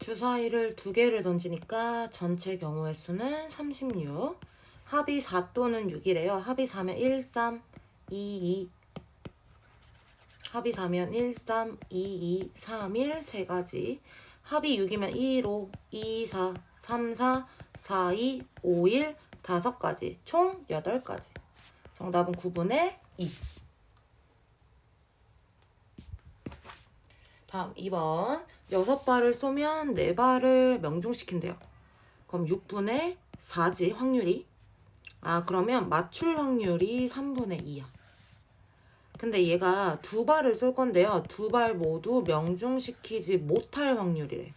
주사위를 두 개를 던지니까 전체 경우의 수는 36. 합이 4 또는 6이래요. 합이 4면 1, 3, 2, 2. 합이 4면 1, 3, 2, 2, 3, 1, 세 가지. 합이 6이면 1, 5, 2, 4, 3, 4, 4, 2, 5, 1, 다섯 가지. 총 8가지. 정답은 9분의 2. 다음 2번. 6발을 쏘면 4발을 명중시킨대요. 그럼 6분의 4지 확률이. 아 그러면 맞출 확률이 3분의 2야. 근데 얘가 두 발을 쏠 건데요. 두 발 모두 명중시키지 못할 확률이래.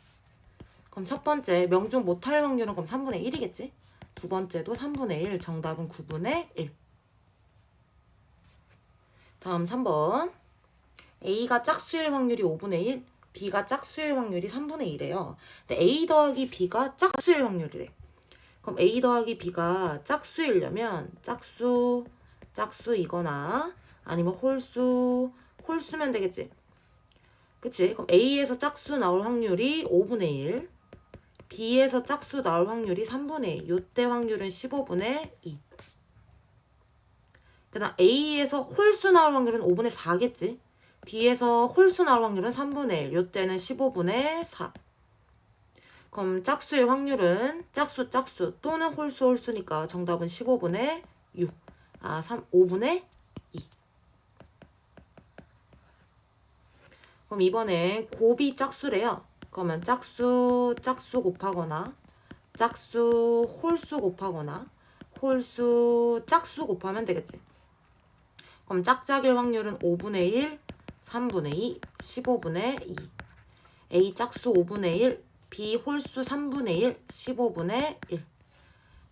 그럼 첫 번째 명중 못할 확률은 그럼 3분의 1이겠지? 두 번째도 3분의 1. 정답은 9분의 1. 다음 3번. A가 짝수일 확률이 5분의 1, B가 짝수일 확률이 3분의 1이에요. 근데 A 더하기 B가 짝수일 확률이래. 그럼 A 더하기 B가 짝수이려면 짝수, 짝수이거나 아니면 홀수, 홀수면 되겠지. 그치? 그럼 A에서 짝수 나올 확률이 5분의 1, B에서 짝수 나올 확률이 3분의 1. 요때 확률은 15분의 2. 그다음 A에서 홀수 나올 확률은 5분의 4겠지. B에서 홀수 나올 확률은 3분의 1. 요때는 15분의 4. 그럼 짝수의 확률은 짝수 짝수 또는 홀수 홀수니까 정답은 15분의 6. 아, 3 5분의 2. 그럼 이번에 곱이 짝수래요. 그러면 짝수 짝수 곱하거나 짝수 홀수 곱하거나 홀수 짝수 곱하면 되겠지. 그럼 짝짝일 확률은 5분의 1, 3분의 2, 15분의 2. A 짝수 5분의 1, B 홀수 3분의 1, 15분의 1.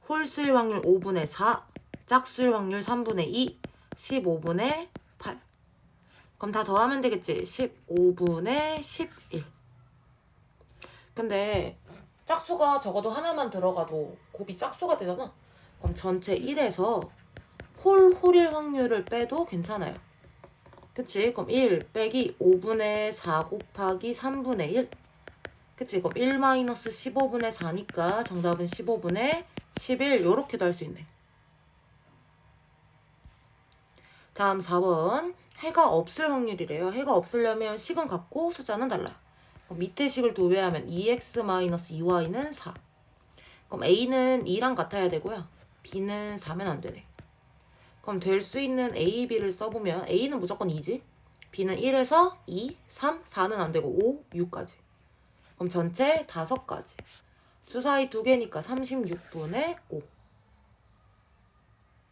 홀수일 확률 5분의 4, 짝수일 확률 3분의 2, 15분의 8. 그럼 다 더하면 되겠지. 15분의 11. 근데 짝수가 적어도 하나만 들어가도 곱이 짝수가 되잖아. 그럼 전체 1에서 홀, 홀일 확률을 빼도 괜찮아요. 그치? 그럼 1 빼기 5분의 4 곱하기 3분의 1. 그치? 그럼 1 마이너스 15분의 4니까 정답은 15분의 11. 요렇게도 할 수 있네. 다음 4번. 해가 없을 확률이래요. 해가 없으려면 식은 같고 숫자는 달라. 밑에 식을 두 배하면 2x 마이너스 2y는 4. 그럼 a는 2랑 같아야 되고요. b는 4면 안 되네. 그럼 될 수 있는 A, B를 써보면 A는 무조건 2지. B는 1에서 2, 3, 4는 안 되고 5, 6까지. 그럼 전체 5가지. 주사위 2개니까 36분의 5.